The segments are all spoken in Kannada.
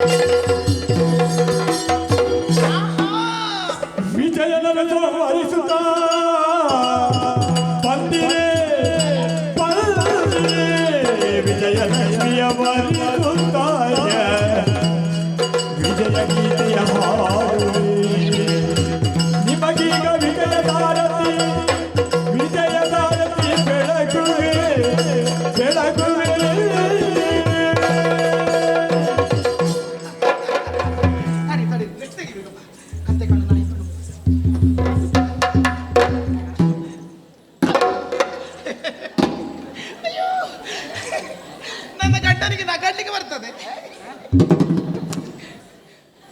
Música ನನ್ನ ಗಂಡನಿಗೆ ನಗಡ್ಲಿಕ್ಕೆ ಬರ್ತದೆ.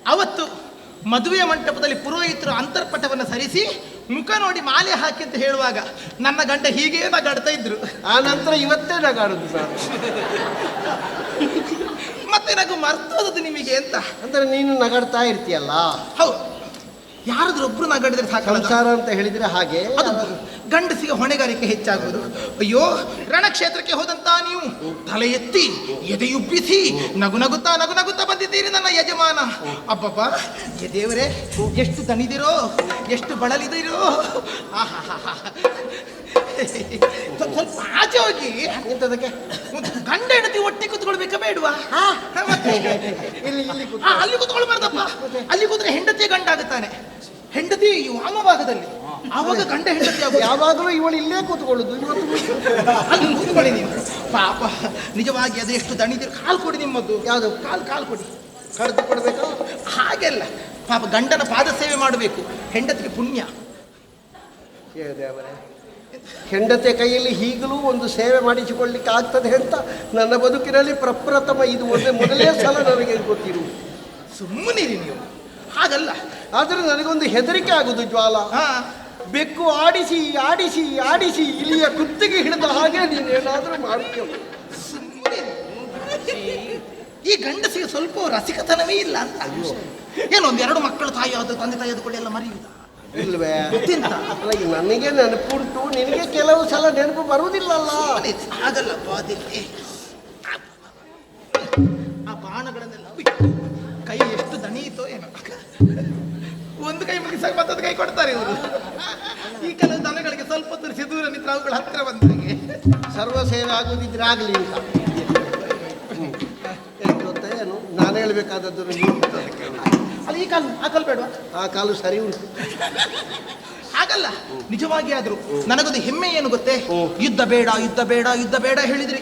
ಅವತ್ತು ಮದುವೆಯ ಮಂಟಪದಲ್ಲಿ ಪುರೋಹಿತರು ಅಂತರ್ಪಟವನ್ನು ಸರಿಸಿ ಮುಖ ನೋಡಿ ಮಾಲೆ ಹಾಕಿ ಅಂತ ಹೇಳುವಾಗ ನನ್ನ ಗಂಡ ಹೀಗೆ ನಗಾಡ್ತಾ ಇದ್ರು. ಆ ನಂತರ ಇವತ್ತೇ ನಗಾಡುದು ಸರ್. ಮತ್ತೆ ನಗು ಮರ್ತೋದದು ನಿಮಗೆ ಅಂತ. ಅಂದ್ರೆ ನೀನು ನಗಾಡ್ತಾ ಇರ್ತೀಯಲ್ಲ? ಹೌದು. ಯಾರಾದ್ರೂ ಒಬ್ರು ನಗಾಡಿದ್ರೆ ಸಾಕಲ್ಲ ಸಂಸಾರ ಅಂತ ಹೇಳಿದ್ರೆ ಹಾಗೆ. ಅದು ಗಂಡಸಿಗೆ ಹೊಣೆಗಾರಿಕೆ ಹೆಚ್ಚಾಗುವುದು. ಅಯ್ಯೋ ರಣಕ್ಷೇತ್ರಕ್ಕೆ ಹೋದಂತ ನೀವು ತಲೆ ಎತ್ತಿ ಎದೆಯುಬ್ಬಿಸಿ ನಗು ನಗುತ್ತಾ ನಗು ನಗುತ್ತಾ ಬಂದಿದ್ದೀರಿ ನನ್ನ ಯಜಮಾನ. ಅಬ್ಬಬ್ಬ ದೇವರೇ ಎಷ್ಟು ದಣಿದಿರೋ ಎಷ್ಟು ಬಳಲಿದಿರೋ. ಸ್ವಲ್ಪ ಆಚೆ ಹೋಗಿ. ಎಂತದಕ್ಕೆ? ಗಂಡ ಹೆಂಡತಿ ಒಟ್ಟಿ ಕುತ್ಕೊಳ್ಬೇಕಾ ಬೇಡವಾ? ಅಲ್ಲಿ ಕುತ್ಕೊಳ್ಬಾರ್ದಪ್ಪ. ಅಲ್ಲಿ ಕೂತ್ರೆ ಹೆಂಡತಿ ಗಂಡ ಆಗುತ್ತಾನೆ ಹೆಂಡತಿ ಈ ವಾಮಭಾಗದಲ್ಲಿ. ಆವಾಗ ಗಂಡ ಹೆಂಡತಿ ಆಗೋದು ಯಾವಾಗಲೂ ಇವಳು ಇಲ್ಲೇ ಕೂತ್ಕೊಳ್ಳುದು ಇವತ್ತು ಅಲ್ಲಿ ಕೂತ್ಕೊಳ್ಳಿ ನೀವು ಪಾಪ ನಿಜವಾಗಿ ಅದು ಎಷ್ಟು ದಣಿದಿರು ಕಾಲು ಕೊಡಿ ನಿಮ್ಮದು. ಯಾವುದು? ಕಾಲು ಕಾಲು ಕೊಡಿ. ಕರೆದು ಕೊಡಬೇಕು? ಹಾಗೆಲ್ಲ. ಪಾಪ ಗಂಡನ ಪಾದ ಸೇವೆ ಮಾಡಬೇಕು. ಹೆಂಡತಿಗೆ ಪುಣ್ಯ. ಏ ದೇವರೇ. ಹೆಂಡತಿಯ ಕೈಯಲ್ಲಿ ಈಗಲೂ ಒಂದು ಸೇವೆ ಮಾಡಿಸಿಕೊಳ್ಳಿಕ್ಕೆ ಆಗ್ತದೆ ಅಂತ ನನ್ನ ಬದುಕಿನಲ್ಲಿ ಪ್ರಪ್ರಥಮ ಇದು ಒಂದೇ ಮೊದಲೇ ಸಲ ನನಗೆ ಗೊತ್ತಿರುವುದು. ಸುಮ್ಮನಿರಿ ನೀವು. ಹಾಗಲ್ಲ. ಆದರೆ ನನಗೊಂದು ಹೆದರಿಕೆ ಆಗುದು ಜ್ವಾಲ. ಹಾ. ಬೆಕ್ಕು ಆಡಿಸಿ ಆಡಿಸಿ ಆಡಿಸಿ ಇಲಿಯ ಕುತ್ತಿಗೆ ಹಿಡಿದ ಹಾಗೆ ನೀನೇನಾದರೂ ಮಾಡ್ತೀಯ ಮಾಡ್ತೇವೆ ಈ ಗಂಡಸಿಗೆ ಸ್ವಲ್ಪ ರಸಿಕತನವೇ ಇಲ್ಲ ಅಂತ. ಏನೋ ಒಂದೆರಡು ಮಕ್ಕಳು ತಾಯಿ ಆದ ತಂದೆ ತಾಯಿ ಕೂಡ ಎಲ್ಲ ಮರೆಯುವುದ? ಇಲ್ವೇ. ಗೊತ್ತಿಂತ? ಅಲ್ಲ ಈಗ ನನಗೆ ನೆನಪುಂಟು ನಿನಗೆ ಕೆಲವು ಸಲ ನೆನಪು ಬರುವುದಿಲ್ಲಲ್ಲ. ಹಾಗಲ್ಲಪ್ಪ ಬಾದಿಲ್ಲಿ ಆ ಬಾಣಗಳನ್ನೆಲ್ಲ ಬಿಟ್ಟು ಕೈ ಎಷ್ಟು ದಣಿಯಿತೋ ಏನೋ. ಒಂದು ಕೈ ಮುಗಿಸಾಗ ಮತ್ತೊಂದು ಕೈ ಕೊಡ್ತಾರೆ ಇವರು. ಈ ಕೆಲವು ದನಗಳಿಗೆ ಸ್ವಲ್ಪ ಹೊತ್ತು ಸಿದೂರ ನಿತ್ರ ಅವುಗಳ ಹತ್ತಿರ ಬಂದಾಗೆ ಸರ್ವ ಸೇವೆ ಆಗೋದಿದ್ರೆ ಆಗಲಿ ಗೊತ್ತಾ ಏನು? ನಾನು ಹೇಳ್ಬೇಕಾದದ್ದು ಅಲ್ಲ ಈ ಕಾಲು ಆ ಕಾಲು ಬೇಡವಾ? ಆ ಕಾಲು ಸರಿ ಉಂಟು. ಹಾಗಲ್ಲ. ನಿಜವಾಗಿ ಆದ್ರು ನನಗೊಂದು ಹೆಮ್ಮೆ ಏನು ಗೊತ್ತೇ. ಯುದ್ಧ ಬೇಡ ಯುದ್ಧ ಬೇಡ ಯುದ್ಧ ಬೇಡ ಹೇಳಿದ್ರಿ.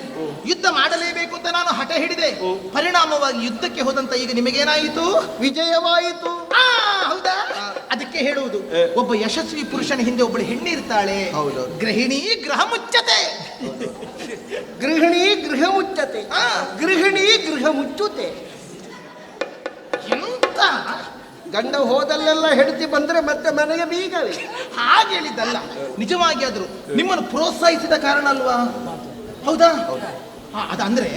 ಮಾಡಲೇಬೇಕು ಅಂತ ನಾನು ಹಠ ಹಿಡಿದೆ. ಪರಿಣಾಮವಾಗಿ ಯುದ್ಧಕ್ಕೆ ಹೋದಂತ ಈಗ ನಿಮಗೇನಾಯಿತು? ವಿಜಯವಾಯಿತು. ಆ, ಹೌದಾ? ಅದಕ್ಕೆ ಹೇಳುವುದು ಒಬ್ಬ ಯಶಸ್ವಿ ಪುರುಷನ ಹಿಂದೆ ಒಬ್ಬಳು ಹೆಣ್ಣು ಇರ್ತಾಳೆ. ಗೃಹಿಣಿ ಗೃಹ ಮುಚ್ಚತೆ ಗೃಹಿಣಿ ಗೃಹ ಮುಚ್ಚತೆ ಆ. ಗೃಹಿಣಿ ಗೃಹ ಮುಚ್ಚುತ್ತೆ. ಎಂತ? ಗಂಡ ಹೋದಲ್ಲೆಲ್ಲ ಹೆಡ್ತಿ ಬಂದ್ರೆ ಮತ್ತೆ ಮನೆಗೆ ಬೀಗವೇ? ಹಾಗೆ ಹೇಳಿದ್ದಲ್ಲ. ನಿಜವಾಗಿ ಆದ್ರು ನಿಮ್ಮನ್ನು ಪ್ರೋತ್ಸಾಹಿಸಿದ ಕಾರಣ ಅಲ್ವಾ? ಹೌದಾ. ಅದಂದ್ರೆ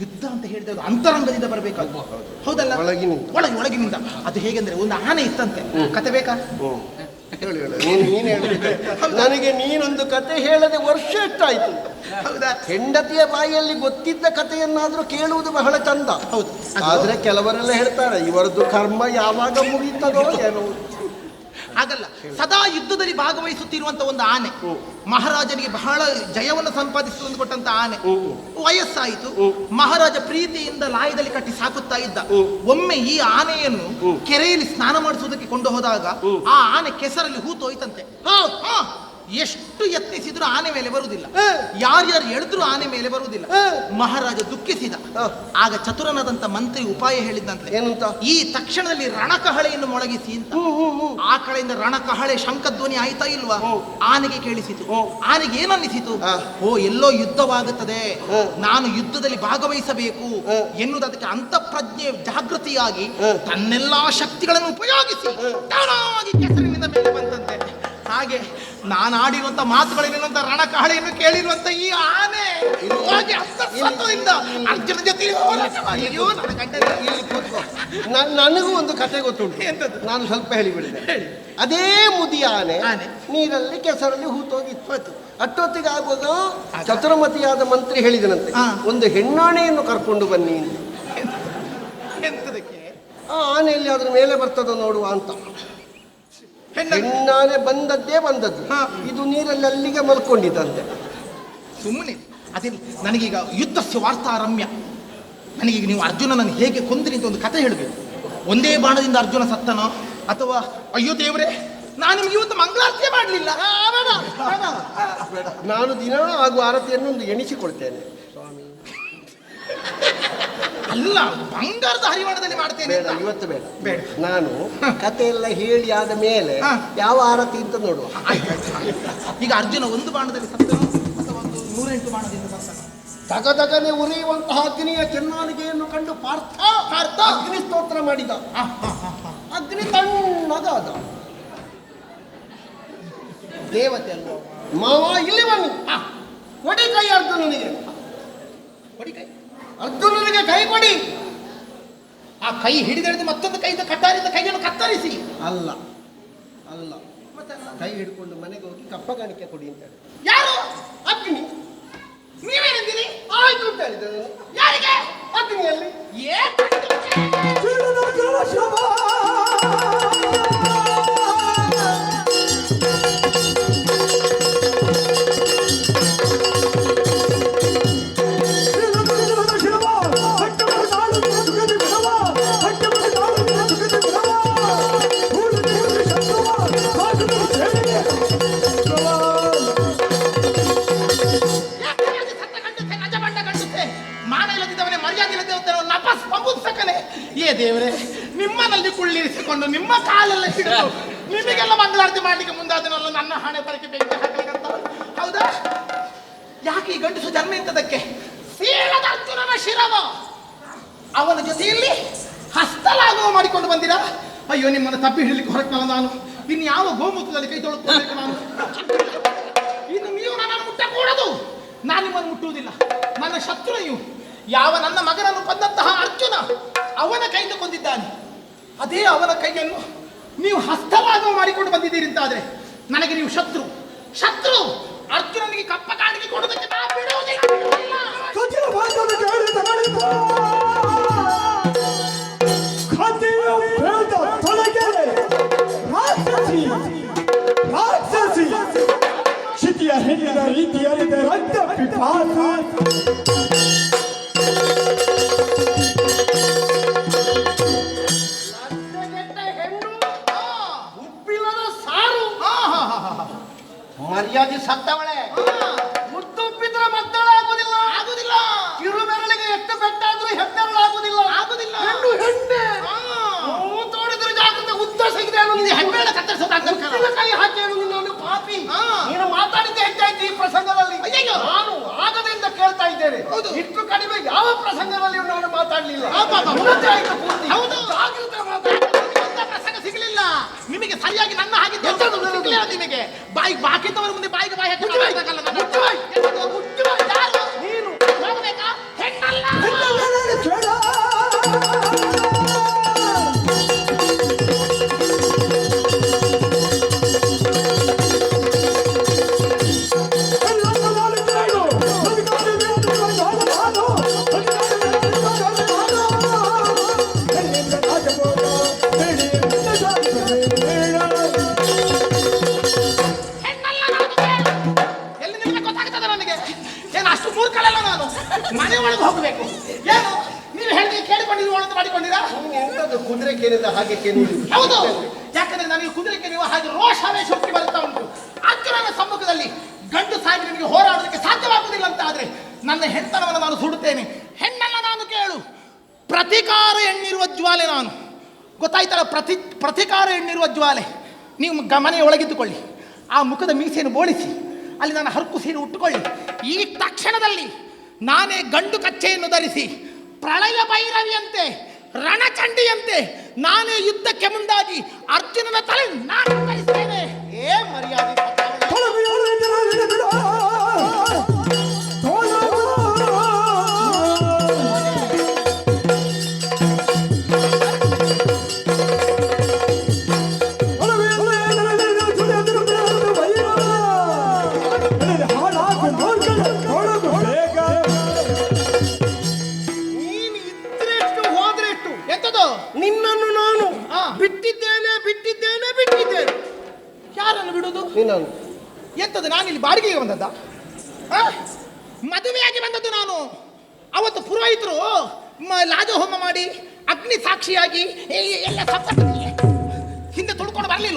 ಯುದ್ಧ ಅಂತ ಹೇಳಿದ್ರೆ ಅದು ಅಂತರಂಗದಿಂದ ಬರಬೇಕಲ್ವ ಹೌದಲ್ಲ? ಒಳಗಿನ ಒಳಗೆ ಒಳಗಿನಿಂದ. ಅದು ಹೇಗೆಂದ್ರೆ ಒಂದು ಆನೆ ಇತ್ತಂತೆ. ಕತೆ ಬೇಕಾ? ನನಗೆ ನೀನೊಂದು ಕತೆ ಹೇಳದೆ ವರ್ಷ ಎಷ್ಟಾಯ್ತು? ಹೌದಾ? ಹೆಂಡತಿಯ ಬಾಯಿಯಲ್ಲಿ ಗೊತ್ತಿದ್ದ ಕಥೆಯನ್ನಾದ್ರೂ ಕೇಳುವುದು ಬಹಳ ಚಂದ. ಹೌದು. ಆದ್ರೆ ಕೆಲವರೆಲ್ಲ ಹೇಳ್ತಾರೆ ಇವರದ್ದು ಕರ್ಮ ಯಾವಾಗ ಮುಗೀತದೋ ಏನೋ. ಹಾಗಲ್ಲ ಸದಾ ಯುದ್ಧದಲ್ಲಿ ಭಾಗವಹಿಸುತ್ತಿರುವಂತ ಒಂದು ಆನೆ. ಮಹಾರಾಜನಿಗೆ ಬಹಳ ಜಯವನ್ನು ಸಂಪಾದಿಸುವಂತ ಕೊಟ್ಟಂತ ಆನೆ. ವಯಸ್ಸಾಯಿತು. ಮಹಾರಾಜ ಪ್ರೀತಿಯಿಂದ ಲಾಯದಲ್ಲಿ ಕಟ್ಟಿ ಸಾಕುತ್ತಾ ಇದ್ದ. ಒಮ್ಮೆ ಈ ಆನೆಯನ್ನು ಕೆರೆಯಲ್ಲಿ ಸ್ನಾನ ಮಾಡಿಸುವುದಕ್ಕೆ ಕೊಂಡು ಹೋದಾಗ ಆ ಆನೆ ಕೆಸರಲ್ಲಿ ಹೂತೋಯ್ತಂತೆ. ಹಾ, ಎಷ್ಟು ಯತ್ನಿಸಿದ್ರು ಆನೆ ಮೇಲೆ ಬರುವುದಿಲ್ಲ. ಯಾರ್ಯಾರು ಎಳೆದ್ರು ಆನೆ ಮೇಲೆ ಬರುವುದಿಲ್ಲ. ಮಹಾರಾಜ ದುಃಖಿಸಿದ. ಆಗ ಚತುರನಾದಂತ ಮಂತ್ರಿ ಉಪಾಯ ಹೇಳಿದ್ದಂತೆ ಏನಂತ? ಈ ತಕ್ಷಣದಲ್ಲಿ ರಣಕಹಳೆಯನ್ನು ಮೊಳಗಿಸಿ ಅಂತ. ಆ ಕಡೆಯಿಂದ ರಣಕಹಳೆ ಶಂಖಧ್ವನಿ ಆಯ್ತಾ ಇಲ್ವಾ? ಆನೆಗೆ ಕೇಳಿಸಿತು. ಆನೆಗೆ ಏನನ್ನಿಸಿತು. ಓ ಎಲ್ಲೋ ಯುದ್ಧವಾಗುತ್ತದೆ. ನಾನು ಯುದ್ಧದಲ್ಲಿ ಭಾಗವಹಿಸಬೇಕು. ಎನ್ನುವುದಕ್ಕೆ ಎನ್ನುವುದು ಅದಕ್ಕೆ ಅಂತಃಪ್ರಜ್ಞೆ ಜಾಗೃತಿಯಾಗಿ ತನ್ನೆಲ್ಲಾ ಶಕ್ತಿಗಳನ್ನು ಉಪಯೋಗಿಸಿ ತಾನಾಗಿ ಕೆಸರಿನಿಂದ ಮೇಲೆ ಬಂತಂತೆ. ಹಾಗೆ ನಾನು ಆಡಿರುವಂತ ಮಾತುಗಳಿರುವಂತ ರಣಕಹಳೆಯನ್ನು ಕೇಳಿರುವಂತ ಈ ಆನೆ ಹೋಗಿ ಅರ್ಜುನ ಜೊತೆ. ಅಯ್ಯೋ ನನ್ನ ನ- ನನಗೂ ಒಂದು ಕತೆ ಗೊತ್ತುಂಟು ಎಂತದ್ದು? ನಾನು ಸ್ವಲ್ಪ ಹೇಳಿಬಿಡಿದೆ ಹೇಳಿ. ಅದೇ ಮುದಿ ಆನೆ ಆನೆ. ನೀರಲ್ಲಿ ಕೆಸರಲ್ಲಿ ಹೂತೋಗಿತ್ತು ಅಟ್ಟೊತ್ತಿಗೆ ಆಗುವಾಗ ಚತುರಮತಿಯಾದ ಮಂತ್ರಿ ಹೇಳಿದನಂತೆ ಹಾ. ಒಂದು ಹೆಣ್ಣಾಣೆಯನ್ನು ಕರ್ಕೊಂಡು ಬನ್ನಿ ಅಂತ ಎಂತದಕ್ಕೆ ಆ ಆನೆಯಲ್ಲಿ ಅದ್ರ ಮೇಲೆ ಬರ್ತದ ನೋಡುವ ಅಂತ ಹೆಣ್ಣಾನೆ ಬಂದದ್ದೇ ಬಂದದ್ದು. ಇದು ನೀರಲ್ಲಿ ಅಲ್ಲಿಗೆ ಮಲ್ಕೊಂಡಿದ್ದಂತೆ. ಸುಮ್ಮನೆ. ಅದೇ ನನಗೀಗ ಯುದ್ಧಸ್ಯ ವಾರ್ತಾರಮ್ಯ ನನಗೀಗ ನೀವು ಅರ್ಜುನನನ್ನು ಹೇಗೆ ಕೊಂದ್ರಿ ಅಂತ ಒಂದು ಕಥೆ ಹೇಳಬೇಕು. ಒಂದೇ ಬಾಣದಿಂದ ಅರ್ಜುನ ಸತ್ತನೋ? ಅಥವಾ ಅಯ್ಯೋ ದೇವರೇ ನಾನು ನಿಮ್ಗೆ ಇವತ್ತು ಮಂಗಳಾರತಿ ಮಾಡಲಿಲ್ಲ. ನಾನು ದಿನ ಹಾಗೂ ಆರತಿಯನ್ನು ಒಂದು ಎಣಿಸಿಕೊಳ್ತೇನೆ. ಅಲ್ಲ ಬಂಗಾರದ ಹರಿವಾಣದಲ್ಲಿ ಮಾಡ್ತೇನೆ ಬೇಡ. ಇವತ್ತು ಬೇಡ. ಬೇಡ. ನಾನು ಕತೆ ಎಲ್ಲ ಹೇಳಿ ಆದ ಮೇಲೆ ಯಾವ ಆರತಿ ಅಂತ ನೋಡುವ. ಈಗ ಅರ್ಜುನ ಒಂದು ಬಾಣದಲ್ಲಿ ಸತ್ತನೋ ಅಥವಾ ಒಂದು ನೂರೆಂಟು ಬಾಣದಿಂದ ತಗ ತಗದಗನೆ ಉರಿಯುವಂತಹ ಅಗ್ನಿಯ ಚೆನ್ನಾಲಿಗೆಯನ್ನು ಕಂಡು ಪಾರ್ಥ ಪಾರ್ಥ. ಅಗ್ನಿ ಸ್ತೋತ್ರ ಮಾಡಿದ. ಅಗ್ನಿ ತಣ್ಣಗಾದ. ದೇವತೆ ಅಲ್ವ? ಮಾವ ಇಲ್ಲಿ ಬನ್ನಿ ಕೊಡಿ ಕೈ ಅರ್ಜುನನಿಗೆ. ಕೊಡಿ ಕೈ. ಅರ್ಜುನನಿಗೆ ಕೈ ಕೊಡಿ. ಆ ಕೈ ಹಿಡಿದೆಳೆದು ಮತ್ತೊಂದು ಕೈಯಿಂದ ಕಟ್ಟಾರಿಂದ ಕೈಯನ್ನು ಕತ್ತರಿಸಿ. ಅಲ್ಲ ಅಲ್ಲ. ಕೈ ಹಿಡ್ಕೊಂಡು ಮನೆಗೆ ಹೋಗಿ ಕಪ್ಪ ಕಾಣಿಕೆ ಕೊಡಿ ಅಂತ ಹೇಳಿ. ಯಾರು? ಅಗ್ನಿ. ನೀವೇನಿದ್ದೀರಿ ಆಯ್ತು ಅಂತ. ಯಾರಿಗೆ? ಅಗ್ನಿಯಲ್ಲಿ. ಏ ಗಂಡಸು ಸೀಳದರ್ಜುನನ ಶಿರವ. ಅವನ ಜೊತೆಯಲ್ಲಿ ಹಸ್ತಲಾಘವ ಮಾಡಿಕೊಂಡು ಬಂದಿರಾ? ಅಯ್ಯೋ, ನಿಮ್ಮನ್ನು ತಪ್ಪಿ ಹಿಡಲಿಕ್ಕೆ ಹೊರಟಲ್ಲ ನಾನು. ಇನ್ನು ಯಾವ ಗೋಮೂತ್ರದಲ್ಲಿ ಕೈ ತೊಳ್ಕೊಳ್ಬೇಕು ನಾನು? ಇನ್ನು ನೀವು ನನ್ನನ್ನು ಮುಟ್ಟಕೂಡದು. ನಾನು ನಿಮ್ಮನ್ನು ಮುಟ್ಟುವುದಿಲ್ಲ. ನನ್ನ ಶತ್ರು ಯಾವ ನನ್ನ ಮಗನನ್ನು ಕೊಂದಂತಹ ಅರ್ಜುನ ಅವನ ಕೈಯಿಂದ ಕೊಂದಿದ್ದಾನೆ. ಅದೇ ಅವನ ಕೈಯನ್ನು ನೀವು ಹಸ್ತಲಾಘವ ಮಾಡಿಕೊಂಡು ಬಂದಿದ್ದೀರಿ ಅಂತಾದರೆ ನನಗೆ ನೀವು ಶತ್ರು. ಶತ್ರು ಅರ್ಜುನನಿಗೆ ಕಪ್ಪ ಕಾಣಿಕೆ ಕೊಡೋದಕ್ಕೆ ನಾ ಬಿಡುವುದಿಲ್ಲ ಬಿಡುವುದಿಲ್ಲ. ಮಾತನ್ನು ಕೇಳಿ ತಗಳಿದ. ಕಥೆಯ ಬೇಡ ತೊಲಗೆ. ರಾಕ್ಷಸಿ ರಾಕ್ಷಸಿ ಕ್ಷಿತಿಯ ಹಿಂದಿನ ರೀತಿಯಲ್ಲಿದೆ ರಕ್ತ ಪಿಪಾಸ. ಮರ್ಯಾದೆ ಸತ್ತವಳೆ ನೀನು ಎಂತದು ಕುದುರೆ ಕೇಳಿದ ಹಾಗೆ ಕೇಳಿದ್ರು ಹೌದು. ಯಾಕಂದ್ರೆ ನನಗೆ ಕುದುರೆ ಕೇಳುವ ಹಾಗೆ ರೋಷವೇ ಶಕ್ತಿ ಬರುತ್ತಾ ಉಂಟು. ಅರ್ಜುನನ ಸಮ್ಮುಖದಲ್ಲಿ ಗಂಡು ಸಾಗಿ ನಿಮಗೆ ಹೋರಾಡೋದಕ್ಕೆ ಸಾಧ್ಯವಾಗುವುದಿಲ್ಲ ಅಂತ ಆದ್ರೆ ನನ್ನ ಹೆಣ್ತನವನ್ನು ನಾನು ಸುಡುತ್ತೇನೆ. ಹೆಣ್ಣಲ್ಲ ನಾನು ಕೇಳು. ಪ್ರತಿಕಾರ ಎಣ್ಣಿರುವ ಜ್ವಾಲೆ ನಾನು. ಗೊತ್ತಾಯ್ತಲ್ಲ ಪ್ರತಿ ಪ್ರತಿಕಾರ ಎಣ್ಣಿರುವ ಜ್ವಾಲೆ. ನೀವು ಗಮನೆಯ ಮನೆಯ ಒಳಗಿದ್ದುಕೊಳ್ಳಿ. ಆ ಮುಖದ ಮೀಸೆಯನ್ನು ಬೋಳಿಸಿ. ಅಲ್ಲಿ ನನ್ನ ಹರಕು ಸೀರೆ ಉಟ್ಟುಕೊಳ್ಳಿ. ಈ ತಕ್ಷಣದಲ್ಲಿ ನಾನೇ ಗಂಡು ಕಚ್ಚೆಯನ್ನು ಧರಿಸಿ ಪ್ರಳಯ ಭೈರವಿಯಂತೆ ರಣಚಂಡಿಯಂತೆ ನಾನೇ ಯುದ್ಧಕ್ಕೆ ಮುಂದಾಗಿ ಅರ್ಜುನನ ತಲೆ ನಾನು ಬಯಸ್ತೇನೆ. ಏ ಮರ್ಯಾದೆ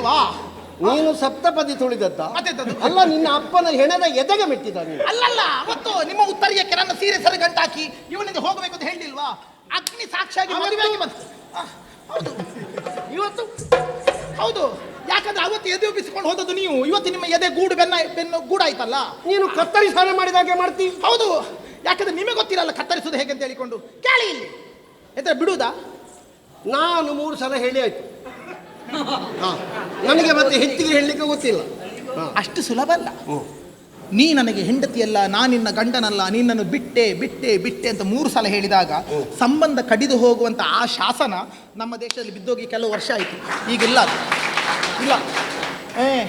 ಬರ್ಲಿಲ್ವಾ ನೀನು ಸಪ್ತಪದಿ ತುಳಿದದ್ದ? ಮತ್ತೆಂತದ್ದು? ಅಲ್ಲ ನಿನ್ನ ಅಪ್ಪನ ಹೆಣದ ಎದೆಗೆ ಮೆಟ್ಟಿದ ನೀನು? ಅಲ್ಲಲ್ಲ ಅವತ್ತು ನಿಮ್ಮ ಉತ್ತರಿಯಕ್ಕೆ ನನ್ನ ಸೀರೆ ಸರಿ ಗಂಟಾಕಿ ಇವನಿಂದ ಹೋಗಬೇಕು ಅಂತ ಹೇಳಿಲ್ವಾ? ಅಗ್ನಿ ಸಾಕ್ಷಿಯಾಗಿ ಮದುವೆಯಾಗಿ ಬಂತು ಆ, ಹೌದು. ಇವತ್ತು? ಹೌದು. ಯಾಕಂದ್ರೆ ಅವತ್ತು ಎದೆ ಉಬ್ಬಿಸಿಕೊಂಡು ಹೋದದ್ದು ನೀವು. ಇವತ್ತು ನಿಮ್ಮ ಎದೆ ಗೂಡು ಬೆನ್ನ ಬೆನ್ನು ಗೂಡಾಯ್ತಲ್ಲ? ನೀನು ಕತ್ತರಿ ಮಾಡಿದ ಹಾಗೆ ಮಾಡ್ತಿ? ಹೌದು. ಯಾಕಂದ್ರೆ ನಿಮಗೆ ಗೊತ್ತಿರಲ್ಲ ಕತ್ತರಿಸೋದು ಹೇಗೆ ಅಂತ ಹೇಳಿಕೊಂಡು. ಕೇಳಿ ಇಲ್ಲಿ. ಎಂತ ಬಿಡುವುದಾ? ನಾನು ಮೂರು ಸಲ ಹೇಳಿ ಆಯ್ತು. ನನಗೆ ಮತ್ತೆ ಹೆಚ್ಚಿಗೆ ಹೇಳಲಿಕ್ಕೆ ಗೊತ್ತಿಲ್ಲ. ಅಷ್ಟು ಸುಲಭ ಅಲ್ಲ. ನೀ ನನಗೆ ಹೆಂಡತಿಯಲ್ಲ ನಾನಿನ್ನ ಗಂಡನಲ್ಲ ನಿನ್ನನ್ನು ಬಿಟ್ಟೆ ಬಿಟ್ಟೆ ಬಿಟ್ಟೆ ಅಂತ ಮೂರು ಸಲ ಹೇಳಿದಾಗ ಸಂಬಂಧ ಕಡಿದು ಹೋಗುವಂತ ಆ ಶಾಸನ ನಮ್ಮ ದೇಶದಲ್ಲಿ ಬಿದ್ದೋಗಿ ಕೆಲವು ವರ್ಷ ಆಯಿತು. ಈಗಿಲ್ಲ ಅದು. ಇಲ್ಲ. ಏ.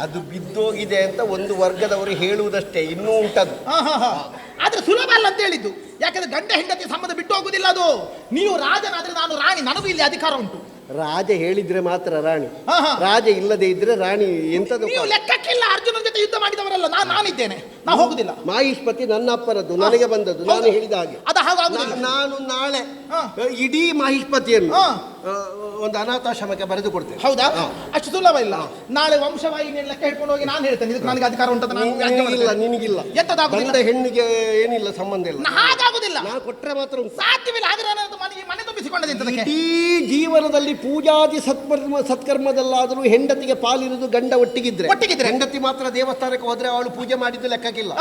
ಅದು ಬಿದ್ದೋಗಿದೆ ಅಂತ ಒಂದು ವರ್ಗದವರು ಹೇಳುವುದಷ್ಟೇ ಇನ್ನೂ ಉಂಟದು. ಹಾ ಹಾ ಹಾ. ಆದ್ರೆ ಸುಲಭ ಅಲ್ಲ ಅಂತ ಹೇಳಿದ್ದು. ಯಾಕಂದ್ರೆ ಗಂಡ ಹೆಂಡತಿ ಸಂಬಂಧ ಬಿಟ್ಟು ಹೋಗುದಿಲ್ಲ ಅದು. ನೀವು ರಾಜನಾದ್ರೆ ನಾನು ರಾಣಿ ನನಗೂ ಇಲ್ಲಿ ಅಧಿಕಾರ ಉಂಟು. ರಾಜ ಹೇಳಿದ್ರೆ ಮಾತ್ರ ರಾಣಿ. ಹಾ, ಹಾ. ರಾಜ ಇಲ್ಲದೆ ಇದ್ರೆ ರಾಣಿ ಎಂತದು ನೀವು ಲೆಕ್ಕಕ್ಕಿಲ್ಲ ಅರ್ಜುನನ ಜೊತೆ ಯುದ್ಧ ಮಾಡಿದವರಲ್ಲ ನಾನು ನಾನಿದ್ದೇನೆ. ನಾ ಹೋಗುದಿಲ್ಲ. ಮಾಹಿಷ್ಪತಿ ನನ್ನ ಅಪ್ಪನದ್ದು ನನಗೆ ಬಂದದ್ದು ನಾನು ಹೇಳಿದ ಹಾಗೆ. ಅದು ಹಾಗಾಗುದಿಲ್ಲ. ನಾ- ನಾನು ನಾಳೆ ಹಾ. ಇಡೀ ಮಾಹಿಷ್ಪತಿಯನ್ನು ಹಾ. ಒಂದು ಅನಾಥಾಶ್ರಮಕ್ಕೆ ಬರೆದು ಕೊಡ್ತೇನೆ. ಹೌದಾ? ಅಷ್ಟು ಸುಲಭ ಇಲ್ಲ. ನಾಳೆ ವಂಶವಾಹಿನಿ ಲೆಕ್ಕ ಹಿಡ್ಕೊಂಡು ಹೋಗಿ ನಾನು ಹೇಳ್ತೇನೆ. ಇದಕ್ಕೆ ನನಗೆ ಅಧಿಕಾರ ನಾನು ರಾಜ್ಯ ನಿನಗಿಲ್ಲ ಮಾಡ್ತೇನೆ. ನಿನಗಿಲ್ಲ. ಎಂತದಾಗುದಿಲ್ಲ? ಹೆಣ್ಣಿಗೆ ಏನಿಲ್ಲ ಸಂಬಂಧ ಇಲ್ಲ. ನಾ- ಹಾಗಾಗುದಿಲ್ಲ. ನಾನು ಕೊಟ್ರೆ ಮಾತ್ರ ಉಂಟು. ಸಾಧ್ಯವಿಲ್ಲ. ಹಾಗೆ ನಾನು ಮನೆಗೆ ಮನೆ ಇಡೀ ಜೀವನದಲ್ಲಿ ಪೂಜಾದಿ ಸತ್ಕರ್ಮ ಸತ್ಕರ್ಮದಲ್ಲಾದರೂ ಹೆಂಡತಿಗೆ ಪಾಲಿರುವುದು ಗಂಡ ಒಟ್ಟಿಗಿದ್ರೆ. ಒಟ್ಟಿಗಿದ್ರೆ. ಹೆಂಡತಿ ಮಾತ್ರ ದೇವಸ್ಥಾನಕ್ಕೆ ಹೋದ್ರೆ ಅವಳು ಪೂಜೆ ಮಾಡಿದ್ದು ಲೆಕ್ಕಕ್ಕಿಲ್ಲ.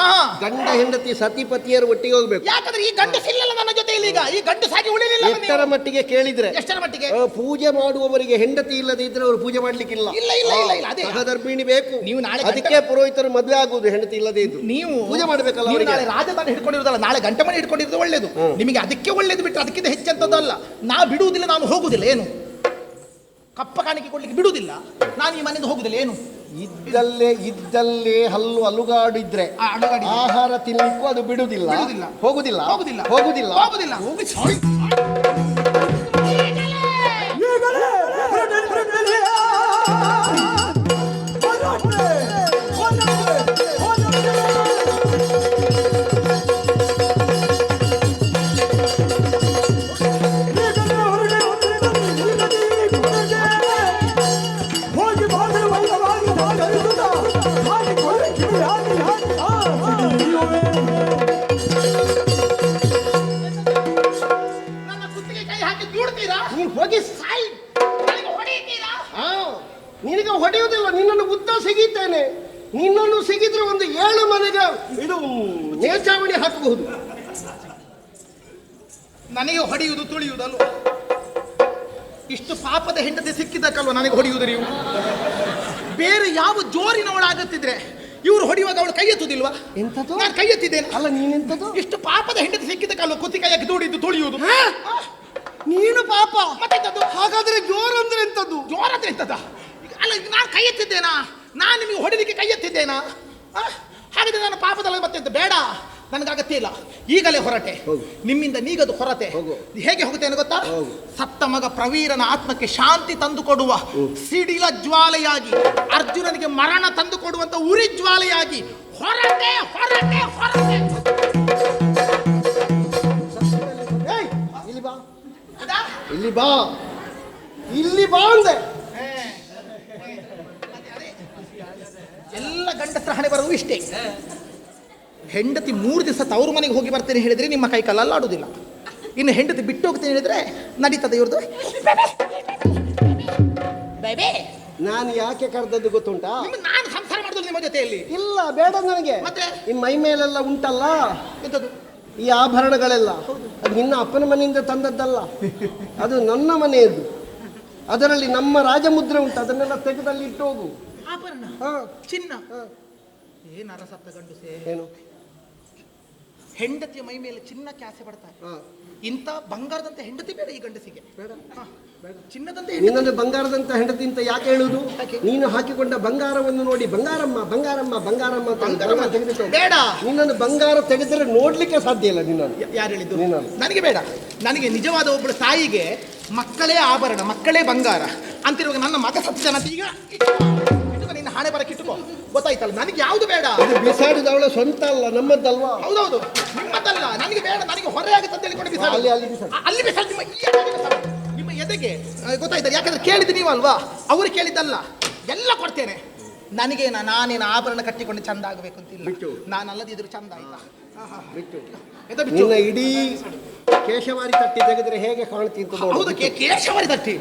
ಗಂಡ ಹೆಂಡತಿ ಸತಿಪತಿಯರು ಒಟ್ಟಿಗೆ ಹೋಗ್ಬೇಕು. ಯಾಕಂದ್ರೆ ಈ ಗಂಡಸಿಲ್ಲಲ್ಲ ನನ್ನ ಜೊತೆ ಇಲ್ಲಿ ಈಗ. ಈ ಗಂಡಸಾಗಿ ಉಳಿಲಿಲ್ಲ ಎಷ್ಟರ ಮಟ್ಟಿಗೆ ಕೇಳಿದ್ರೆ? ಎಷ್ಟರ ಮಟ್ಟಿಗೆ? ಆ, ಪೂಜೆ ಮಾಡುವವರಿಗೆ ಹೆಂಡತಿ ಇಲ್ಲದೆ ಇದ್ರೆ ಅವರು ಪೂಜೆ ಮಾಡ್ಲಿಕ್ಕಿಲ್ಲ. ಇಲ್ಲ, ಇಲ್ಲ, ಇಲ್ಲ, ಇಲ್ಲ, ಅದೇ. ಸಹಧರ್ಮಿಣಿ ಬೇಕು. ನೀವು ನಾಳೆ ಅದಕ್ಕೆ ಪುರೋಹಿತರು ಮದುವೆ ಆಗುವುದು ಹೆಂಡತಿ ಇಲ್ಲದೆ ಇದ್ದು ನೀವು ಪೂಜೆ ಮಾಡ್ಬೇಕಲ್ಲ ನೀವು ಅವರಿಗೆ? ನಾಳೆ ರಾಜಧಾನಿ ಹಿಡ್ಕೊಂಡಿರೋದಲ್ಲ ನಾಳೆ ಗಂಟೆ ಮನೆ ಹಿಡ್ಕೊಂಡಿರೋದು ಒಳ್ಳೇದು. ನಿಮಗೆ ಅದಕ್ಕೆ ಒಳ್ಳೇದು ಬಿಟ್ಟರೆ ಅದಕ್ಕಿಂತ ಹೆಚ್ಚಂತದ್ದಲ್ಲ ನಾ ಬಿಡುವುದಿಲ್ಲ ನಾನು ಹೋಗುದಿಲ್ಲ ಏನು? ಕಪ್ಪ ಕಾಣಿಕೆ ಕೊಡ್ಲಿಕ್ಕೆ ಬಿಡುವುದಿಲ್ಲ. ನಾನು ಈ ಮನೆಯಿಂದ ಹೋಗುದಿಲ್ಲ ಏನು? ಇದ್ದಲ್ಲೇ ಇದ್ದಲ್ಲೇ ಹಲ್ಲು ಅಲುಗಾಡಿದ್ರೆ ಆ, ಅಲುಗಾಡಿ. ಆಹಾರ ತಿನ್ನಲಿಕ್ಕೂ ಅದು ಬಿಡುವುದಿಲ್ಲ. ಬಿಡುವುದಿಲ್ಲ. ಹೋಗುದಿಲ್ಲ ಹೋಗುದಿಲ್ಲ ಹೋಗುದಿಲ್ಲ ಹೋಗುದಿಲ್ಲ ಹೋಗಿ ಪಾಪದ ಹೆಂಡತಿ ಸಿಕ್ಕಿದ್ದಕ್ಕಲ್ವ ನನಗೆ ಹೊಡೆಯುವುದು ನೀವು? ಬೇರೆ ಯಾವ ಜೋರಿನವಳಾಗುತ್ತಿದ್ರೆ ಇವ್ರು ಹೊಡೆಯುವಾಗ ಅವಳು ಕೈ ಎತ್ತುದಿಲ್ವಾ? ನಾನು ಕೈ ಎತ್ತಿದ್ದೇನೆ. ಅಲ್ಲ ನೀನೆಂತದು ಇಷ್ಟು ಪಾಪದ ಹೆಂಡತಿ ಸಿಕ್ಕಿದ್ದಕ್ಕಲ್ವ ಕುತ್ತಿ ಕೈಯಾಗಿ ದೂಡಿದ್ದು ತುಳಿಯುವುದು? ನೀನು ಪಾಪ. ಮತ್ತೆಂತದ್ದು ಹಾಗಾದ್ರೆ ಜೋರ್ ಅಂದ್ರೆ ಎಂತದ್ದು ಜೋರ ಅಂದ್ರೆ ಎಂತದ ಅಲ್ಲ ನಾನು ಕೈ ಎತ್ತಿದ್ದೇನಾ? ನಾನು ನಿಮಗೆ ಹೊಡಿಲಿಕ್ಕೆ ಕೈ ಎತ್ತಿದ್ದೇನಾ? ಹಾಗಾದ್ರೆ ನಾನು ಪಾಪದಲ್ಲ ಮತ್ತೆಂತ ಬೇಡ. ನನಗೆ ಅಗತ್ಯ ಇಲ್ಲ. ಈಗಲೇ ಹೊರಟೆ. ನಿಮ್ಮಿಂದ ನೀಗದು ಹೊರತೆ ಹೋಗು. ಹೇಗೆ ಹೋಗುತ್ತೇನೆ ಗೊತ್ತಾ? ಸಪ್ತಮಗ ಸತ್ತ ಮಗ ಪ್ರವೀರನ ಆತ್ಮಕ್ಕೆ ಶಾಂತಿ ತಂದು ಕೊಡುವ ಸಿಡಿಲ ಜ್ವಾಲೆಯಾಗಿ ಅರ್ಜುನನಿಗೆ ಮರಣ ತಂದು ಕೊಡುವಂತ ಉರಿ ಜ್ವಾಲೆಯಾಗಿ ಹೊರಟೆ ಹೊರಟೆ ಹೊರಟೆ. ಇಲ್ಲಿ ಬಾ? ಇಲ್ಲಿ ಬಾ. ಇಲ್ಲಿ ಬಾ ಅಂದೆ. ಎಲ್ಲ ಗಂಡಸ್ರ ಹಣೆ ಬರುವು ಇಷ್ಟೇ. ಹೆಂಡತಿ ಮೂರು ದಿವಸ ತವರು ಮನೆಗೆ ಹೋಗಿ ಬರ್ತೇನೆ ಹೇಳಿದರೆ ನಿಮ್ಮ ಕೈ ಕಾಲಲ್ಲಿ ಆಡುದಿಲ್ಲ ಇನ್ನು ಹೆಂಡತಿ ಬಿಟ್ಟು ಹೋಗ್ತೇನೆ ಹೇಳಿದ್ರೆ ನಡೀತದೆ ಇವ್ರದ್ದು ಬೇಬಿ ನಾನು ಯಾಕೆ ಕರೆದದ್ದು ಗೊತ್ತುಂಟಾ? ನಿಮ್ಮ ನಾನು ಸಂಸಾರ ಮಾಡುದು ನಿಮ್ಮ ಜೊತೆಯಲ್ಲಿ. ಇಲ್ಲ ಬೇಡ ನನಗೆ. ಮತ್ತೆ? ಈ ಮೈ ಮೇಲೆಲ್ಲ ಉಂಟಲ್ಲ? ಎಂಥದ್ದು ಈ ಆಭರಣಗಳೆಲ್ಲ. ಅದು ನಿನ್ನ ಅಪ್ಪನ ಮನೆಯಿಂದ ತಂದದ್ದಲ್ಲ. ಅದು ನನ್ನ ಮನೆಯದ್ದು. ಅದರಲ್ಲಿ ನಮ್ಮ ರಾಜಮುದ್ರೆ ಉಂಟು ಅದನ್ನೆಲ್ಲ ತೆಗೆದಲ್ಲಿ ಇಟ್ಟು ಹೋಗು. ಆಭರಣ? ಹಾ. ಚಿನ್ನ? ಏನು ಏನ್ ಅರಸಪ್ತ ಗಂಡುಸೆ. ಏನು? ಹೆಂಡತಿಯ ಮೈ ಮೇಲೆ ಚಿನ್ನಕ್ಕೆ ಆಸೆ ಪಡ್ತಾರೆ ಇಂತ ಇಂಥ ಬಂಗಾರದಂತೆ ಹೆಂಡತಿ ಬೇಡ ಈ ಗಂಡಸಿಗೆ. ಚಿನ್ನದಂತೆ ನಿನ್ನೊಂದು ಬಂಗಾರದಂತ ಹೆಂಡತಿ ಅಂತ ಯಾಕೆ ಹೇಳುದು? ನೀನು ಹಾಕಿಕೊಂಡ ಬಂಗಾರವನ್ನು ನೋಡಿ ಬಂಗಾರಮ್ಮ ಬಂಗಾರಮ್ಮ ಬಂಗಾರಮ್ಮ ಅಂತ ಬೇಡ. ನಿನ್ನನ್ನು ಬಂಗಾರ ತೆಗೆದರೆ ನೋಡ್ಲಿಕ್ಕೆ ಸಾಧ್ಯ ಇಲ್ಲ ನಿನ್ನನ್ನು. ಯಾರು ಹೇಳಿದ್ದು. ನನಗೆ ಬೇಡ. ನನಗೆ ನಿಜವಾದ ಒಬ್ಬಳು ತಾಯಿಗೆ ಮಕ್ಕಳೇ ಆಭರಣ ಮಕ್ಕಳೇ ಬಂಗಾರ. ಅಂತಿರುವಾಗ ನನ್ನ ಮಗ ಜನ ಈಗ ನಿನ್ನ ಹಣೆ ಬರಕ್ಕೆ ಇಟ್ಟುಕೋ ಗೊತ್ತಾಯ್ತಲ್ಲ? ನನಗೆ ಯಾವುದು ಬೇಡ. ಇದು ಬಿಸಾಡಿದವಳ ಸ್ವಂತ ಅಲ್ಲ ನಮ್ಮದ್ದಲ್ವಾ? ಹೌದೌದು. ನಿಮ್ಮದಲ್ಲ. ನನಗೆ ಬೇಡ ನನಗೆ ಹೊರೆ ಆಗುತ್ತೆ ಅಂತ ಹೇಳಿಕೊಂಡು ಬಿಸಾಡು. ಅಲ್ಲಿ- ಅಲ್ಲಿ ಬಿಸಾಡಿ. ಅಲ್ಲಿ ಬಿಸಾಡು, ನಿಮ್ಮ ಈ ಎದೆಗೆ ಬಿಸಾಡು. ನಿಮ್ಮ ಎದೆಗೆ ಆ, ಗೊತ್ತಾಯ್ತಲ್ಲ ಯಾಕಂದ್ರೆ ಕೇಳಿದ್ದು ನೀವಲ್ವಾ ಅವರು ಕೇಳಿದ್ದಲ್ಲ. ಎಲ್ಲ ಕೊಡ್ತೇನೆ. ನನಗೆ ನಾನೇನು ಆಭರಣ ಕಟ್ಟಿಕೊಂಡು ಚಂದ ಆಗಬೇಕು ಅಂತಿಲ್ಲ ಬಿಟ್ಟು. ನಾನಲ್ಲದಿದ್ರು ಚಂದ ಆಯ್ತಾ. ಬಿಟ್ಟು. ಎದ ಬಿಟ್ಟು? ನಿನ್ನ ಇಡೀ ಕೇಶವಾರಿ ತಟ್ಟಿ ತೆಗೆದ್ರೆ ಹೇಗೆ ಕಾಣ್ತಿತ್ತು ನೋಡು. ಹೌದು ಕೇ- ಕೇಶವರಿ ತಟ್ಟಿ.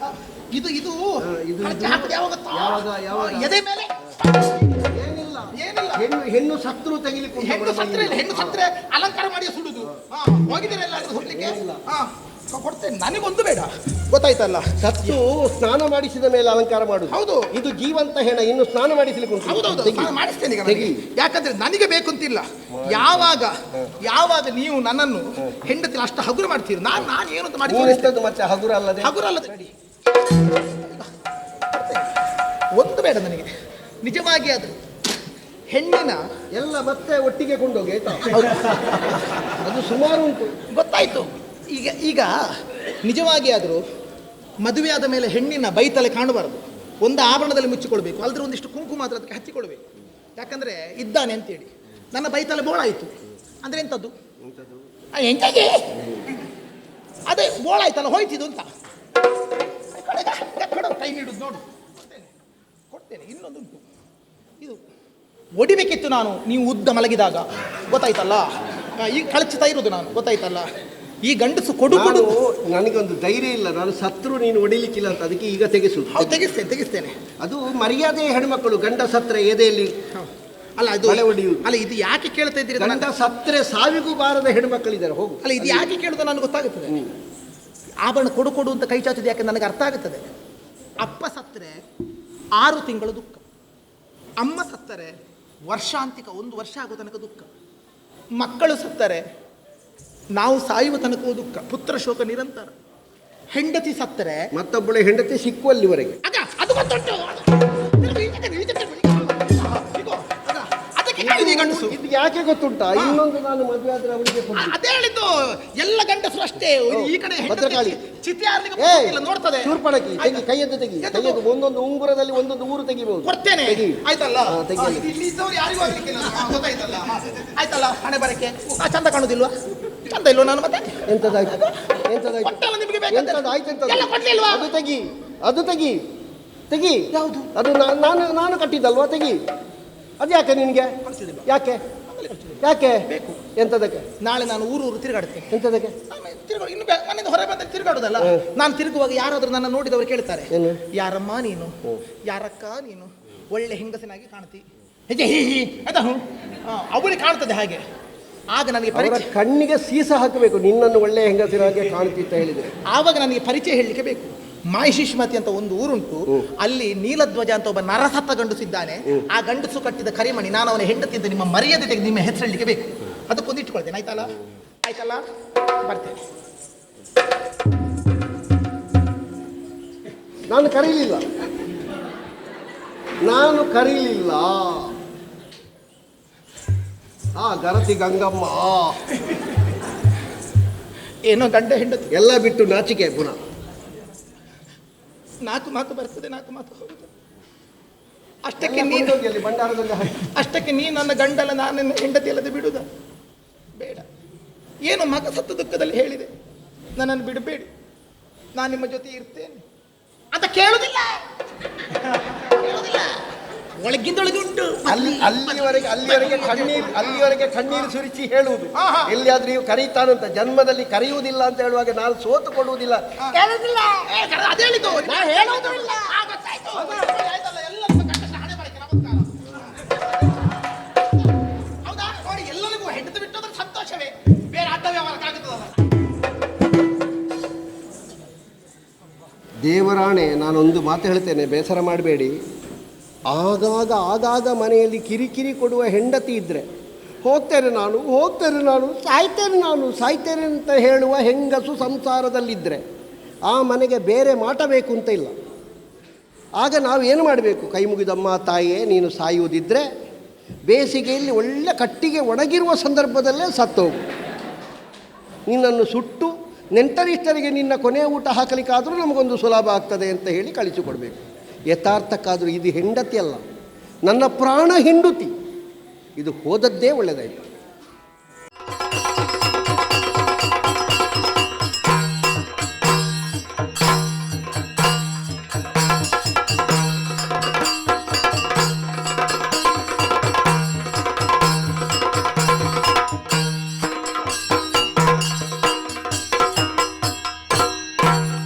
ಹಾ, ಇದು ಇದು ಯಾವಾಗ ಯಾವಾಗ? ಎದೆ ಮೇಲೆ. ಏನಿಲ್ಲ. ಏನಿಲ್ಲ. ಹೆಣ್ಣು ಹೆಣ್ಣು ಸತ್ರು ತೆಗಿಲಿಕ್ಕೆ ಹೆಣ್ಣು ಸತ್ರೆ. ಹೆಣ್ಣು ಸತ್ರೆ ಅಲಂಕಾರ ಮಾಡಿ ಸುಡುದು. ಹಾ, ಎಲ್ಲ ಎಲ್ಲಾದ್ರೂ ಸುಡ್ಲಿಕ್ಕೆ ಹಾ ಕೊಡ್ತೇನೆ ನನಗೊಂದು ಬೇಡ. ಗೊತ್ತಾಯ್ತಲ್ಲ ಸತ್ತು ಸ್ನಾನ ಮಾಡಿಸಿದ ಮೇಲೆ ಅಲಂಕಾರ ಮಾಡುದು. ಹೌದು. ಇದು ಜೀವಂತ ಹೆಣ ಇನ್ನು ಸ್ನಾನ ಮಾಡಿಸ್ಲಿಕ್ಕೆ ಉಂಟು. ಹೌದು ತೆಗಿ. ನಾನು ಮಾಡಿಸ್ತೇನೆ ಈಗ ತೆಗಿ. ನನಗೆ. ಯಾಕಂದ್ರೆ ನನಗೆ ಬೇಕು ಅಂತಿಲ್ಲ ಯಾವಾಗ ಯಾವಾಗ ನೀವು ನನ್ನನ್ನು ಹೆಂಡತಿ ಅಷ್ಟು ಹಗುರ ಮಾಡ್ತೀರಿ? ನಾನು ನಾನು ಏನು ಅಂತ ಮಾಡಿ ತೋರಿಸ್ತೇನೆ. ಮತ್ತೆ ಹಗುರ ಅಲ್ಲದೆ? ಹಗುರ ಅಲ್ಲದೆ. ಒಂದು ಬೇಡ ನನಗೆ. ನಿಜವಾಗಿ ಅದು ಹೆಣ್ಣಿನ ಎಲ್ಲ ಮತ್ತೆ ಒಟ್ಟಿಗೆ ಕೊಂಡೋಗಿ ಆಯ್ತಾ? ಅದು ಸುಮಾರು ಉಂಟು. ಗೊತ್ತಾಯ್ತು. ಈಗ ಈಗ ನಿಜವಾಗಿ ಆದರೂ ಮದುವೆ ಆದ ಮೇಲೆ ಹೆಣ್ಣಿನ ಬೈತಲೆ ಕಾಣಬಾರದು. ಒಂದು ಆಭರಣದಲ್ಲಿ ಮುಚ್ಚಿಕೊಳ್ಬೇಕು ಅಲ್ಲದ್ರೆ ಒಂದಿಷ್ಟು ಕುಂಕುಮ ಮಾತ್ರ ಅದಕ್ಕೆ ಹಚ್ಚಿಕೊಳ್ಬೇಕು. ಯಾಕಂದರೆ ಇದ್ದಾನೆ ಅಂತೇಳಿ. ನನ್ನ ಬೈತಲೆ ಬೋಳಾಯಿತು. ಅಂದರೆ ಎಂಥದ್ದು ಎಂಟಾಗಿ ಅದೇ ಬೋಳಾಯ್ತಲ್ಲ ಹೋಯ್ತಿದ್ದು ಅಂತ. ಕೈ ನೀಡುದು ನೋಡು. ಕೊಡ್ತೇನೆ ಇನ್ನೊಂದು ಇನ್ನೊಂದುಂಟು. ಇದು ಒಡಿಬೇಕಿತ್ತು ನಾನು ನೀವು ಉದ್ದ ಮಲಗಿದಾಗ. ಗೊತ್ತಾಯ್ತಲ್ಲ? ಈಗ ಕಳಚುತ್ತಾ ಇರೋದು ನಾನು ಗೊತ್ತಾಯ್ತಲ್ಲ? ಈ ಗಂಡಸು ಕೊಡು ಕೊಡು. ನನಗೆ ಒಂದು ಧೈರ್ಯ ಇಲ್ಲ. ನಾನು ಸತ್ರು ನೀನು ಹೊಡಿಲಿಕ್ಕಿಲ್ಲ ಅಂತ ಅದಕ್ಕೆ ಈಗ ತೆಗೆಸುದು. ತೆಗೆಸ್ತೇನೆ ತೆಗಿಸ್ತೇನೆ. ಅದು ಮರ್ಯಾದೆ ಹೆಣ್ಮಕ್ಕಳು ಗಂಡ ಸತ್ರೆ ಎದೆಯಲ್ಲಿ. ಅಲ್ಲ ಅದು. ಅಲ್ಲ ಇದು ಯಾಕೆ ಕೇಳ್ತಾ ಇದ್ದೀರಿ ಗಂಡ ಸತ್ರೆ ಸಾವಿಗೂ ಬಾರದ ಹೆಣ್ಮಕ್ಕಳಿದ್ದಾರೆ ಹೋಗು. ಅಲ್ಲ ಇದು ಯಾಕೆ ಕೇಳುದು ನನಗೆ ಗೊತ್ತಾಗುತ್ತದೆ? ಆಭರಣ ಕೊಡು ಕೊಡು ಅಂತ ಕೈ ಚಾಚೋದು ಯಾಕೆ ನನಗೆ ಅರ್ಥ ಆಗುತ್ತದೆ? ಅಪ್ಪ ಸತ್ತರೆ ಆರು ತಿಂಗಳು ದುಃಖ. ಅಮ್ಮ ಸತ್ತರೆ ವರ್ಷಾಂತಿಕ ಒಂದು ವರ್ಷ ಆಗೋ ತನಕ ದುಃಖ. ಮಕ್ಕಳು ಸತ್ತರೆ ನಾವು ಸಾಯುವ ತನಕ ದುಃಖ ಪುತ್ರ ಶೋಕ ನಿರಂತರ. ಹೆಂಡತಿ ಸತ್ತರೆ. ಮತ್ತೊಬ್ಬಳೆ ಹೆಂಡತಿ ಸಿಕ್ಕುವಲ್ಲಿವರೆಗೆ ಇದು ಯಾಕೆ ಗೊತ್ತುಂಟಾ? ಇನ್ನೊಂದು ನಾನು ಮದುವೆ ಆದ್ರೆ ಅವಳಿಗೆ ಆ, ಅದೇ ಹೇಳಿದ್ದು. ಎಲ್ಲ ಗಂಡಸರು ಅಷ್ಟೇ. ಈ ಕಡೆ ಹೆಂಡತಿ ಭದ್ರಕಾಳಿ. ಚಿತೆ ನೋಡ್ತದೆ. ಚೂರ್ಪಡಕಿ ತೆಗಿ? ಕೈಯದ್ದು ತೆಗಿ ಎದ್ದು ಕೈಯದ್ದು ಒಂದೊಂದು ಉಂಗುರದಲ್ಲಿ ಒಂದೊಂದು ಊರು ತೆಗಿಬಹುದು ಕೊಡ್ತೇನೆ. ತೆಗಿ. ಆಯ್ತಲ್ಲ? ಹಾ, ತೆಗಿ. ಇಲ್ಲಿ ಇದ್ದವ್ರು ಯಾರಿಗೂ ಆಗ್ಲಿಕ್ಕಿಲ್ಲ. ಗೊತ್ತಾಯ್ತಲ್ಲ. ಆಯ್ತಲ್ಲ ಹಣೆ ಬರಕ್ಕೆ. ಆ, ಚಂದ ಕಾಣುದಿಲ್ವಾ? ಚಂದ ಇಲ್ವ ನಾನು ಮತ್ತೆ? ಎಂತದಾಯ್ತು ಕೊಟ್ಟಲ್ಲ ನಿಮಗೆ ಬೇಕಂತ ಎಂತದು? ಎಲ್ಲ ಕೊಡ್ಲಿಲ್ವಾ? ಅದು ತೆಗಿ ಅದು ತೆಗಿ ತೆಗಿ. ಯಾವುದು? ಅದು ನಾ- ನಾನು ನಾನು ಕಟ್ಟಿದ್ದಲ್ವಾ? ತೆಗಿ. ಅದು ಯಾಕೆ ನಿನಗೆ? ಯಾಕೆ? ಯಾಕೆ? ಬೇಕು. ಎಂತದಕ್ಕೆ ನಾಳೆ ನಾನು ಊರು ಊರು ತಿರುಗಾಡ್ತೇನೆ ಎಂತದಕ್ಕೆ ಆಮೇಲೆ ತಿರುಗಾಡು. ಇನ್ನು ಮನೆ ಮನೆಯಿಂದ ಹೊರ ಬಂದ ತಿರುಗಾಡುದಲ್ಲ. ನಾನು ತಿರುಗುವಾಗ ಯಾರಾದ್ರೂ ನನ್ನ ನೋಡಿದವರು ಕೇಳ್ತಾರೆ. ಏನು? ಯಾರಮ್ಮ ನೀನು? ಯಾರಕ್ಕ ನೀನು? ಒಳ್ಳೆ ಹೆಂಗಸನಾಗಿ ಕಾಣ್ತಿ. ಹೆಜ್ಜೆ ಹೀ ಹೀ ಅಂತ ಹ್ಞೂ ಅವಳಿಗೆ ಕಾಣ್ತದೆ ಹಾಗೆ. ಆಗ ನನಗೆ ಪರಿಚಯ ಕಣ್ಣಿಗೆ ಸೀಸ ಹಾಕಬೇಕು. ನಿನ್ನನ್ನು ಒಳ್ಳೆ ಹೆಂಗಸಿರಾಗೆ ಕಾಣ್ತಿತ್ತ ಹೇಳಿದೆ ಆವಾಗ ನನಗೆ ಪರಿಚಯ ಹೇಳಲಿಕ್ಕೆ ಬೇಕು. ಮಾಹಿಶಿಷ್ಮತಿ ಅಂತ ಒಂದು ಊರುಂಟು. ಅಲ್ಲಿ ನೀಲಧ್ವಜ ಅಂತ ಒಬ್ಬ ನರಸತ್ತ ಗಂಡಸಿದ್ದಾನೆ ಆ ಗಂಡಸು ಕಟ್ಟಿದ ಕರಿಮಣಿ ನಾನು ಅವನ ಹೆಂಡತಿ ಅಂತ ನಿಮ್ಮ ಮರ್ಯಾದೆ ತೆಗೆದು ನಿಮ್ಮ ಹೆಸರು ಹೇಳಲಿಕ್ಕೆ ಬೇಕು. ಅದಕ್ಕೊಂದು ಇಟ್ಕೊಳ್ತೇನೆ. ಆಯ್ತಲ್ಲ? ಆಯ್ತಲ್ಲ? ಬರ್ತೇನೆ. ನಾನು ಕರೀಲಿಲ್ಲ. ನಾನು ಕರೀಲಿಲ್ಲ. ಆ ಗರತಿ ಗಂಗಮ್ಮ. ಏನೋ ಗಂಡ ಹೆಂಡತಿ. ಎಲ್ಲ ಬಿಟ್ಟು ನಾಚಿಕೆ ಗುಣ ನಾಲ್ಕು ಮಾತು ಬರ್ತದೆ ನಾಲ್ಕು ಮಾತು ಹೋಗುತ್ತೆ. ಅಷ್ಟಕ್ಕೆ ನೀ ನೀನು ಭಂಡಾರದಲ್ಲಿ ಅಷ್ಟಕ್ಕೆ ನೀನು ನನ್ನ ಗಂಡಲ್ಲ ನಾನು ನಿನ್ನ ಹೆಂಡತಿ ಅಲ್ಲದೆ ಬಿಡುದ? ಬೇಡ. ಏನು ಮಗ ಸತ್ತು ದುಃಖದಲ್ಲಿ ಹೇಳಿದೆ? ನನ್ನನ್ನು ಬಿಡಬೇಡಿ. ನಾನು ನಿಮ್ಮ ಜೊತೆ ಇರ್ತೇನೆ. ಅಂತ ಕೇಳುದಿಲ್ಲ. ಕೇಳುದಿಲ್ಲ ಒಳಗಿಂದೊಳಗೆ ಉಂಟು ಅಲ್ಲಿ ಅಲ್ಲಿವರೆಗೆ ಅಲ್ಲಿವರೆಗೆ ಕಣ್ಣೀರು ಅಲ್ಲಿವರೆಗೆ ಕಣ್ಣೀರು ಸುರಿಸಿ ಹೇಳುವುದು. ಎಲ್ಲಿಯಾದ್ರೂ ನೀವು ಕರೀತಾನಂತ ಜನ್ಮದಲ್ಲಿ ಕರೆಯುವುದಿಲ್ಲ ಅಂತ ಹೇಳುವಾಗ ನಾನು ಸೋತು ಕೊಡುವುದಿಲ್ಲ ಕೇಳುದಿಲ್ಲ. ಏ, ಕರೆ ಅದೇ ಹೇಳಿದ್ದು. ನಾ ಆ, ಗೊತ್ತಾಯ್ತು. ಎಲ್ಲರಿಗೂ ಕಷ್ಟ ಹಣೆ ಬರಕ್ಕೆ ನಮಸ್ಕಾರ ಹೌದಾ? ನೋಡಿ ಎಲ್ಲರಿಗೂ ಹೆಂಡತಿ ಬಿಟ್ಟೋದ್ರೆ ಸಂತೋಷವೇ. ಬೇರೆ ಅಡ್ಡ ವ್ಯವಹಾರಕ್ಕಾಗುತ್ತದಲ್ಲ ದೇವರಾಣೆ ನಾನೊಂದು ಮಾತು ಹೇಳ್ತೇನೆ. ಬೇಸರ ಮಾಡಬೇಡಿ. ಆಗಾಗ ಆಗಾಗ ಮನೆಯಲ್ಲಿ ಕಿರಿಕಿರಿ ಕೊಡುವ ಹೆಂಡತಿ ಇದ್ದರೆ ಹೋಗ್ತೇನೆ ನಾನು ಹೋಗ್ತೇನೆ ನಾನು, ಸಾಯ್ತೇನೆ ನಾನು, ಸಾಯ್ತೇನೆ ಅಂತ ಹೇಳುವ ಹೆಂಗಸು ಸಂಸಾರದಲ್ಲಿದ್ದರೆ ಆ ಮನೆಗೆ ಬೇರೆ ಮಾಟ ಬೇಕು ಅಂತ ಇಲ್ಲ. ಆಗ ನಾವು ಏನು ಮಾಡಬೇಕು? ಕೈ ಮುಗಿದಮ್ಮ, ತಾಯಿಯೇ, ನೀನು ಸಾಯುವುದಿದ್ದರೆ ಬೇಸಿಗೆಯಲ್ಲಿ ಒಳ್ಳೆ ಕಟ್ಟಿಗೆ ಒಣಗಿರುವ ಸಂದರ್ಭದಲ್ಲೇ ಸತ್ತೋಗು. ನಿನ್ನನ್ನು ಸುಟ್ಟು ನೆಂಟರಿಷ್ಟರಿಗೆ ನಿನ್ನ ಕೊನೆಯ ಊಟ ಹಾಕಲಿಕ್ಕಾದರೂ ನಮಗೊಂದು ಸುಲಭ ಆಗ್ತದೆ ಅಂತ ಹೇಳಿ ಕಳಿಸಿಕೊಡ್ಬೇಕು. ಯಥಾರ್ಥಕ್ಕಾದರೂ ಇದು ಹೆಂಡತಿ ಅಲ್ಲ. ನನ್ನ ಪ್ರಾಣ ಹೆಂಡತಿ. ಇದು ಹೋದದ್ದೇ ಒಳ್ಳೆಯದಾಯಿತು